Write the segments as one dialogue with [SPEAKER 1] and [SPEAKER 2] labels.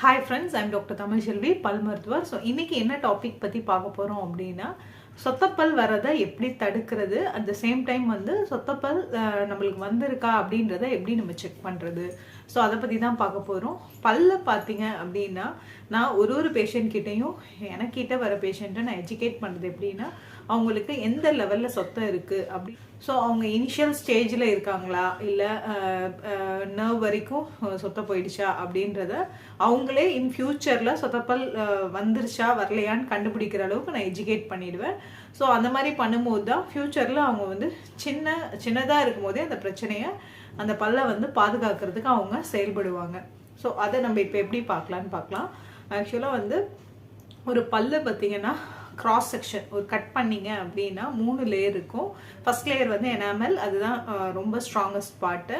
[SPEAKER 1] Hi friends I'm doctor Tamilselvi பல் மருத்துவர். So இன்னைக்கு என்ன டாபிக் பற்றி பார்க்க போகிறோம் அப்படின்னா சொத்தப்பல் வரதை எப்படி தடுக்கிறது? அட் த சேம் டைம் வந்து சொத்தப்பல் அஹ், நம்மளுக்கு வந்திருக்கா அப்படின்றத எப்படி நம்ம செக் பண்ணுறது ஸோ அதை பற்றி தான் பார்க்க போகிறோம் பல்ல பார்த்தீங்க அப்படின்னா நான் ஒரு ஒரு பேஷண்ட் கிட்டேயும் எனக்கிட்ட வர பேஷண்ட்டை நான் எஜுகேட் பண்ணுறது எப்படின்னா அவங்களுக்கு எந்த லெவலில் சொத்தம் இருக்குது அப்படி. ஸோ அவங்க இனிஷியல் ஸ்டேஜில் இருக்காங்களா? இல்லை நர்வ் வரைக்கும் சொத்த சொத்தை போயிடுச்சா? அப்படின்றத அவங்களே இன் ஃபியூச்சரில் சொத்தப்பல் வந்துருச்சா? வரலையான்னு கண்டுபிடிக்கிற அளவுக்கு நான் எஜுகேட் பண்ணிடுவேன். ஸோ அந்த மாதிரி பண்ணும்போது தான் ஃப்யூச்சரில் அவங்க வந்து சின்ன சின்னதாக இருக்கும்போதே அந்த பிரச்சனையை அந்த பல்லை வந்து பாதுகாக்கிறதுக்கு அவங்க செயல்படுவாங்க. ஸோ அதை நம்ம இப்போ எப்படி பார்க்கலான்னு பார்க்கலாம். ஆக்சுவலாக வந்து ஒரு பல்லு பார்த்தீங்கன்னா கிராஸ் செக்ஷன் ஒரு கட் பண்ணீங்க அப்படின்னா மூணு லேயர் இருக்கும். ஃபர்ஸ்ட் லேயர் வந்து எனாமல் அதுதான் ரொம்ப ஸ்ட்ராங்கஸ்ட் பார்ட்டு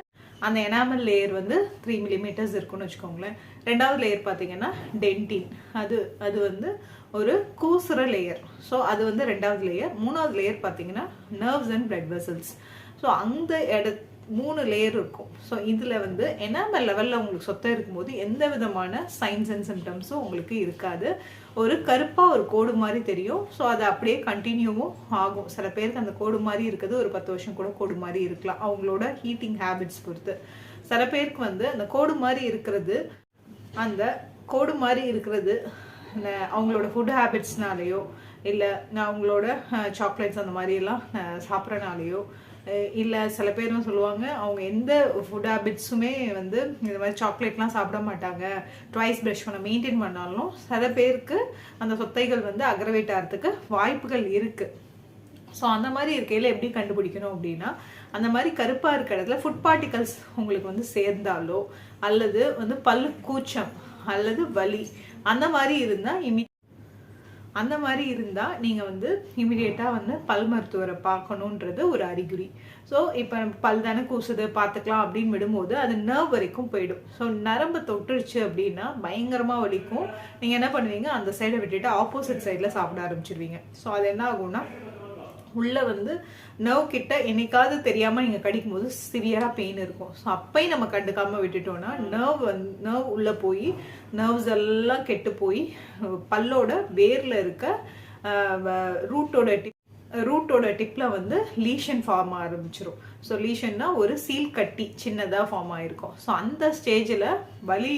[SPEAKER 1] அந்த எனாமல் லேயர் வந்து த்ரீ மில்லிமீட்டர்ஸ் இருக்குன்னு வச்சுக்கோங்களேன். ரெண்டாவது லேயர் பார்த்தீங்கன்னா டென்டின் அது அது வந்து ஒரு கூசுற லேயர் ஸோ அது வந்து ரெண்டாவது லேயர் மூணாவது லேயர் பார்த்தீங்கன்னா nerves and blood vessels so அந்த இட மூணு லேயர் இருக்கும். ஸோ இதில் வந்து எனாமல் லெவலில் உங்களுக்கு சொத்தை இருக்கும்போது எந்த விதமான சைன்ஸ் அண்ட் சிம்டம்ஸும் உங்களுக்கு இருக்காது. ஒரு கருப்பாக ஒரு கோடு மாதிரி தெரியும். ஸோ அது அப்படியே கண்டினியூவும் ஆகும். சில பேருக்கு அந்த கோடு மாதிரி இருக்குது ஒரு பத்து வருஷம் கூட கோடு மாதிரி இருக்கலாம். அவங்களோட ஹீட்டிங் ஹேபிட்ஸ் பொறுத்து. சில பேருக்கு வந்து அந்த கோடு மாதிரி இருக்கிறது அந்த கோடு மாதிரி இருக்கிறது அவங்களோட ஃபுட் ஹேபிட்ஸ்னாலேயோ இல்லை நான் அவங்களோட சாக்லேட்ஸ் அந்த மாதிரி எல்லாம் சாப்பிட்றனாலேயோ இல்லை சில பேரும் சொல்லுவாங்க அவங்க எந்த ஃபுட் ஹேபிட்ஸுமே வந்து இந்த மாதிரி சாக்லேட்லாம் சாப்பிட மாட்டாங்க. ட்வைஸ் ப்ரஷ் பண்ண மெயின்டைன் பண்ணாலும் சில பேருக்கு அந்த சொத்தைகள் வந்து அக்ரவேட் ஆகிறதுக்கு வாய்ப்புகள் இருக்குது ஸோ அந்த மாதிரி இருக்கையில் எப்படி கண்டுபிடிக்கணும் அப்படின்னா அந்த மாதிரி கருப்பாக இருக்கிற இடத்துல ஃபுட் பார்ட்டிகல்ஸ் உங்களுக்கு வந்து சேர்ந்தாலோ அல்லது வந்து பல்லு கூச்சம் அல்லது வலி அந்த மாதிரி இருந்தால் இமி அந்த மாதிரி இருந்தால் நீங்கள் வந்து இமிடியேட்டாக வந்து பல் மருத்துவரை பார்க்கணுன்றது ஒரு அறிகுறி. ஸோ இப்போ பல் தானே கூசுது பார்த்துக்கலாம் அப்படின்னு விடும்போது அது நர்வ் வரைக்கும் போயிடும். ஸோ நரம்பு தொட்டுருச்சு அப்படின்னா பயங்கரமாக வலிக்கும். நீங்கள் என்ன பண்ணுவீங்க? அந்த சைடை விட்டுட்டு ஆப்போசிட் சைடில் சாப்பிட ஆரம்பிச்சிருவீங்க. ஸோ அது என்ன ஆகும்னா உள்ளே வந்து நர்வ் கிட்ட என்னைக்காவது தெரியாமல் நீங்கள் கடிக்கும்போது சிவியராக பெயின் இருக்கும். ஸோ அப்பையும் நம்ம கண்டுக்காமல் விட்டுட்டோம்னா நர்வ் வந் நர்வ் உள்ளே போய் நர்வ்ஸ் எல்லாம் கெட்டு போய் பல்லோட வேரில் இருக்க ரூட்டோட டிப் ரூட்டோட டிப்பில் வந்து லீஷன் ஃபார்ம் ஆரம்பிச்சிடும் ஸோ லீஷன்னா ஒரு சீல் கட்டி சின்னதாக ஃபார்ம் ஆயிருக்கும். ஸோ அந்த ஸ்டேஜில் வலி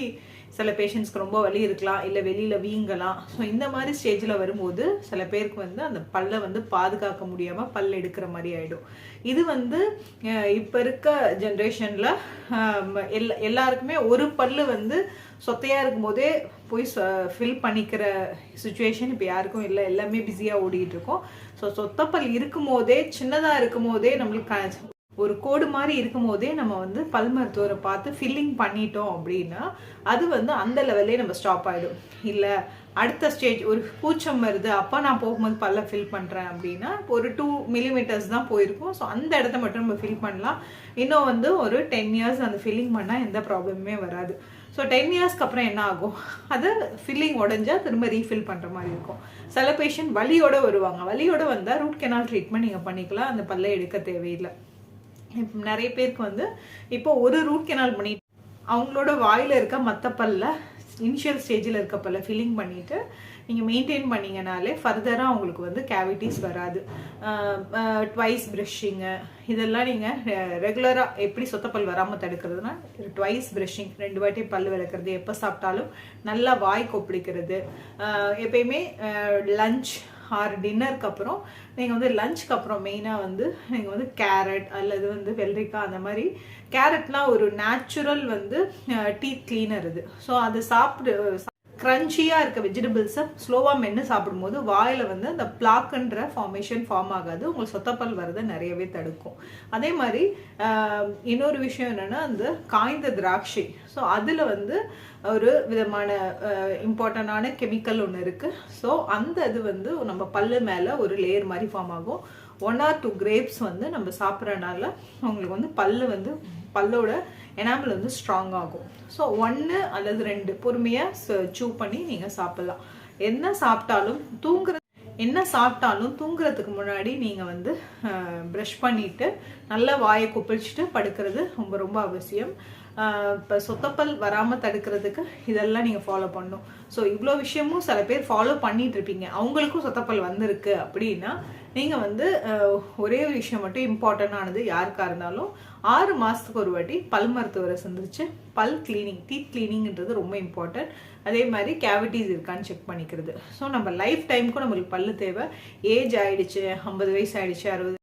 [SPEAKER 1] சில பேஷண்ட்ஸ்க்கு ரொம்ப வலி இருக்கலாம் இல்லை வெளியில் வீங்கலாம். ஸோ இந்த மாதிரி ஸ்டேஜில் வரும்போது சில பேருக்கு வந்து அந்த பல்லை வந்து பாதுகாக்க முடியாமல் பல் எடுக்கிற மாதிரி ஆகிடும் இது வந்து இப்போ இருக்க ஜென்ரேஷனில் எல்லா எல்லாருக்குமே ஒரு பல்லு வந்து சொத்தையாக இருக்கும்போதே போய் ஃபில் பண்ணிக்கிற சுச்சுவேஷன் இப்போ யாருக்கும் இல்லை. எல்லாமே பிஸியாக ஓடிக்கிட்டு இருக்கோம். ஸோ சொத்தப்பல் இருக்கும் போதே சின்னதாக இருக்கும் போதே நம்மளுக்கு ஒரு கோடு மாதிரி இருக்கும் போதே நம்ம வந்து பல் மருத்துவரை பார்த்து ஃபில்லிங் பண்ணிட்டோம் அப்படின்னா அது வந்து அந்த லெவல்லே நம்ம ஸ்டாப் ஆகிடும் இல்லை அடுத்த ஸ்டேஜ் ஒரு கூச்சம் வருது அப்போ நான் போகும்போது பல்ல ஃபில் பண்ணுறேன் அப்படின்னா ஒரு டூ மில்லிமீட்டர்ஸ் தான் போயிருக்கும். ஸோ அந்த இடத்த மட்டும் நம்ம ஃபில் பண்ணலாம். இன்னும் வந்து ஒரு டென் இயர்ஸ் அந்த ஃபில்லிங் பண்ணால் எந்த ப்ராப்ளமுமே வராது. ஸோ டென் இயர்ஸ்க்கு அப்புறம் என்ன ஆகும்? அது ஃபில்லிங் உடஞ்சா திரும்ப ரீஃபில் பண்ணுற மாதிரி இருக்கும். சில பேஷண்ட் வலியோடு வருவாங்க. வலியோடு வந்தால் ரூட் கெனால் ட்ரீட்மெண்ட் நீங்கள் பண்ணிக்கலாம். அந்த பல்லை எடுக்க தேவையில்லை. நிறைய பேருக்கு வந்து இப்போ ஒரு ரூட் கெனால் பண்ணிட்டு அவங்களோட வாயில் இருக்க மற்ற பல்ல இனிஷியல் ஸ்டேஜில் இருக்க பல்ல ஃபில்லிங் பண்ணிவிட்டு நீங்கள் மெயின்டைன் பண்ணீங்கனாலே ஃபர்தராக அவங்களுக்கு வந்து கேவிட்டிஸ் வராது. ட்வைஸ் ப்ரஷிங்கு இதெல்லாம் நீங்கள் ரெகுலராக எப்படி சொத்தப்பல் வராமல் தடுக்கிறதுனா ட்வைஸ் ப்ரஷிங் ரெண்டு வாட்டி பல் விளக்குறது எப்போ சாப்பிட்டாலும் நல்லா வாய் கொப்பிடிக்கிறது எப்பயுமே லஞ்ச் ஆர் டின்னருக்கு அப்புறம் நீங்கள் வந்து லஞ்சுக்கு அப்புறம் மெயினாக வந்து நீங்கள் வந்து கேரட் அல்லது வந்து வெள்ளரிக்காய் அந்த மாதிரி கேரட்லாம் ஒரு நேச்சுரல் வந்து டீத் கிளீனர் இது. ஸோ அதை சாப்பிடு க்ரன்ச்சியாக இருக்க வெஜிடபிள்ஸை ஸ்லோவாக மென்று சாப்பிடும்போது வாயில் வந்து அந்த பிளாக்குன்ற ஃபார்மேஷன் ஃபார்ம் ஆகாது. உங்களுக்கு சொத்தப்பல் வரதை நிறையவே தடுக்கும். அதே மாதிரி இன்னொரு விஷயம் என்னென்னா அந்த காய்ந்த திராட்சை. ஸோ அதில் வந்து ஒரு விதமான இம்பார்ட்டண்டான கெமிக்கல் ஒன்று இருக்குது ஸோ அந்த இது வந்து நம்ம பல்லு மேலே ஒரு லேயர் மாதிரி ஃபார்ம் ஆகும். ஒன் ஆர் டூ கிரேப்ஸ் வந்து நம்ம சாப்பிட்றனால உங்களுக்கு வந்து பல்லு வந்து பல்லோட எனாமல் வந்து ஸ்ட்ராங் ஆகும். ஸோ ஒன்று அல்லது ரெண்டு பொறுமையாக சூ பண்ணி நீங்கள் சாப்பிட்லாம். என்ன சாப்பிட்டாலும் தூங்குற என்ன சாப்பிட்டாலும் தூங்குறதுக்கு முன்னாடி நீங்கள் வந்து ப்ரஷ் பண்ணிட்டு நல்லா வாயை கொப்பளிச்சுட்டு படுக்கிறது ரொம்ப ரொம்ப அவசியம். இப்போ சொத்தப்பல் வராமல் தடுக்கிறதுக்கு இதெல்லாம் நீங்கள் ஃபாலோ பண்ணணும். ஸோ இவ்வளோ விஷயமும் சில பேர் ஃபாலோ பண்ணிட்டு இருப்பீங்க. அவங்களுக்கும் சொத்தப்பல் வந்திருக்கு அப்படின்னா நீங்கள் வந்து ஒரே ஒரு விஷயம் மட்டும் இம்பார்ட்டண்டானது யாருக்காக இருந்தாலும் ஆறு மாதத்துக்கு ஒரு வாட்டி பல் மருத்துவரை சந்திச்சு பல் கிளீனிங் டீத் கிளீனிங்ன்றது ரொம்ப இம்பார்ட்டன்ட் அதே மாதிரி கேவிட்டிஸ் இருக்கான்னு செக் பண்ணிக்கிறது. ஸோ நம்ம லைஃப் டைமுக்கும் நம்மளுக்கு பல் தேவை. ஏஜ் ஆயிடுச்சு ஐம்பது வயசு ஆயிடுச்சு அறுபது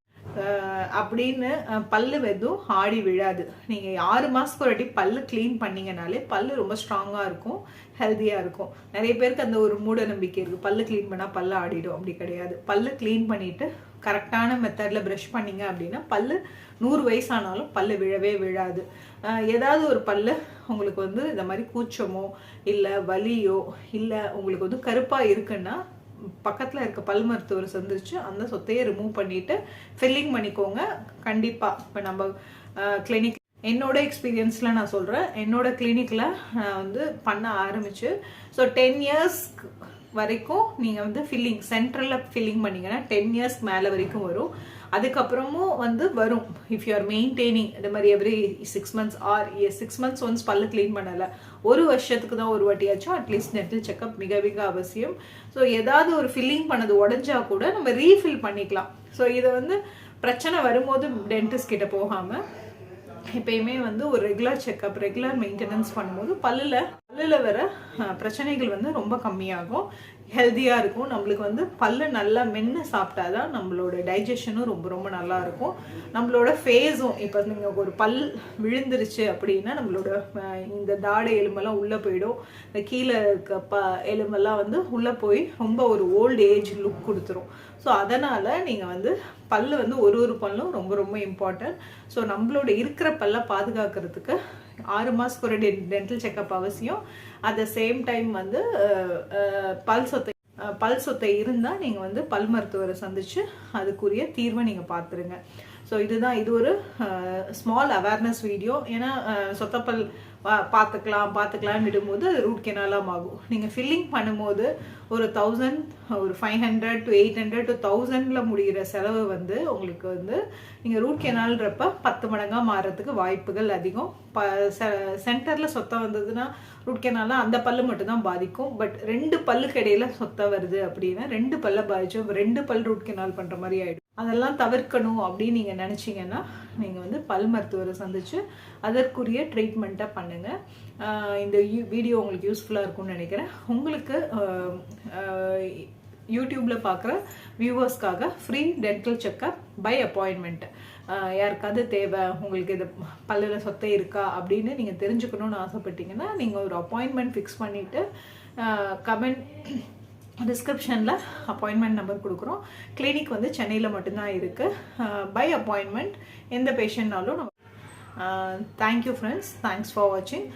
[SPEAKER 1] அப்படின்னு பல்லு எதுவும் ஆடி விழாது. நீங்கள் ஆறு மாதத்துக்கு ஒரு வாட்டி பல்லு க்ளீன் பண்ணீங்கனாலே பல்லு ரொம்ப ஸ்ட்ராங்காக இருக்கும் ஹெல்த்தியாக இருக்கும். நிறைய பேருக்கு அந்த ஒரு மூட நம்பிக்கை இருக்குது பல்லு க்ளீன் பண்ணால் பல்லு ஆடிடும் அப்படி கிடையாது. பல்லு க்ளீன் பண்ணிவிட்டு கரெக்டான மெத்தடில் ப்ரஷ் பண்ணிங்க அப்படின்னா பல்லு நூறு வயசானாலும் பல்லு விழவே விழாது. ஏதாவது ஒரு பல்லு உங்களுக்கு வந்து இந்த மாதிரி கூச்சமோ இல்லை வலியோ இல்லை உங்களுக்கு வந்து கருப்பாக இருக்குன்னா பக்கத்தில் இருக்க பல் மருத்துவர் சந்திச்சு அந்த சொத்தையை ரிமூவ் பண்ணிட்டு ஃபில்லிங் பண்ணிக்கோங்க. கண்டிப்பாக இப்போ நம்ம கிளினிக் என்னோட எக்ஸ்பீரியன்ஸில் நான் சொல்கிறேன் என்னோட கிளினிக்கில் நான் வந்து பண்ண ஆரம்பிச்சு ஸோ டென் இயர்ஸ் வரைக்கும் நீங்கள் வந்து ஃபில்லிங் சென்ட்ரலில் ஃபில்லிங் பண்ணிங்கன்னா டென் இயர்ஸ்க்கு மேலே வரைக்கும் வரும். அதுக்கப்புறமும் வந்து வரும். இஃப் யூ ஆர் மெயின்டைனிங் இந்த மாதிரி every six months or six months once பல்லு க்ளீன் பண்ணலை ஒரு வருஷத்துக்கு தான் ஒரு வாட்டியாச்சும் அட்லீஸ்ட் டென்டல் செக்அப் மிக மிக அவசியம். ஸோ ஏதாவது ஒரு ஃபில்லிங் பண்ணது உடஞ்சா கூட நம்ம ரீஃபில் பண்ணிக்கலாம். ஸோ இதை வந்து பிரச்சனை வரும்போது டென்டிஸ்ட் கிட்ட போகாமல் எப்பயுமே வந்து ஒரு ரெகுலர் செக்அப் ரெகுலர் மெயின்டெனன்ஸ் பண்ணும்போது பல்லில் பல்லில் வர பிரச்சனைகள் வந்து ரொம்ப கம்மியாகும். ஹெல்த்தியாக இருக்கும். நம்மளுக்கு வந்து பல்லு நல்லா மென்று சாப்பிட்டா தான் நம்மளோட டைஜஷனும் ரொம்ப ரொம்ப நல்லா இருக்கும். நம்மளோட ஃபேஸும் இப்போ நீங்கள் ஒரு பல் விழுந்துருச்சு அப்படின்னா நம்மளோட இந்த தாடை எலும்பெல்லாம் உள்ளே போயிடும். இந்த கீழே இருக்க ப எலும்பெல்லாம் வந்து உள்ளே போய் ரொம்ப ஒரு ஓல்டு ஏஜ் லுக் கொடுத்துரும். ஸோ அதனால் நீங்கள் வந்து பல்லு வந்து ஒரு ஒரு பல்லும் ரொம்ப ரொம்ப இம்பார்ட்டன்ட் ஸோ நம்மளோட இருக்கிற பல்லை பாதுகாக்கிறதுக்கு ஆறு மாதத்துக்கு ஒரு டென்டல் செக்கப் அவசியம். அட் த சேம் டைம் வந்து பல் சொத்தை அஹ், பல் சொத்தை இருந்தால் நீங்கள் வந்து பல் மருத்துவரை சந்திச்சு அதுக்குரிய தீர்வை நீங்கள் பார்த்துருங்க. ஸோ இதுதான் இது ஒரு ஸ்மால் அவேர்னஸ் வீடியோ ஏன்னா சொத்தப்பல் பா- பார்த்துக்கலாம் பார்த்துக்கலாம்னு விடும்போது அது ரூட் கெனாலாம் ஆகும் நீங்கள் ஃபில்லிங் பண்ணும்போது ஒரு தௌசண்ட் ஒரு five hundred to eight hundred to தௌசண்டில் முடிகிற செலவு வந்து உங்களுக்கு வந்து நீங்கள் ரூட் கெனால்ன்றப்ப பத்து மடங்காக மாறுறதுக்கு வாய்ப்புகள் அதிகம். ப சென்டரில் சொத்தம் வந்ததுன்னா ரூட் கெனாலில் அந்த பல்லு மட்டும்தான் பாதிக்கும். பட் ரெண்டு பல்லுக்கு இடையில சொத்தம் வருது அப்படின்னா ரெண்டு பல்ல பாதிச்சோம் ரெண்டு பல் ரூட் கெனால் பண்ணுற மாதிரி ஆகிடும் அதெல்லாம் தவிர்க்கணும் அப்படின்னு நீங்கள் நினச்சிங்கன்னா நீங்கள் வந்து பல் மருத்துவரை சந்தித்து அதற்குரிய ட்ரீட்மெண்ட்டை பண்ணுங்கள் இந்த வீடியோ உங்களுக்கு யூஸ்ஃபுல்லாக இருக்கும்னு நினைக்கிறேன். உங்களுக்கு யூடியூப்பில் பார்க்குற வியூவர்ஸ்க்காக free dental checkup by appointment யாருக்காவது தேவை? உங்களுக்கு இது பல்லில் சொத்தை இருக்கா? அப்படின்னு நீங்கள் தெரிஞ்சுக்கணும்னு ஆசைப்பட்டீங்கன்னா நீங்கள் ஒரு அப்பாயின்மெண்ட் ஃபிக்ஸ் பண்ணிவிட்டு கமெண்ட் டிஸ்கிரிப்ஷனில் அப்பாயின்மெண்ட் நம்பர் கொடுக்குறோம். கிளினிக் வந்து சென்னையில் மட்டும்தான் இருக்குது பை அப்பாயின்மெண்ட் எந்த பேஷண்ட்னாலும் நம்ம தேங்க்யூ ஃப்ரெண்ட்ஸ் தேங்க்ஸ் ஃபார் வாட்சிங்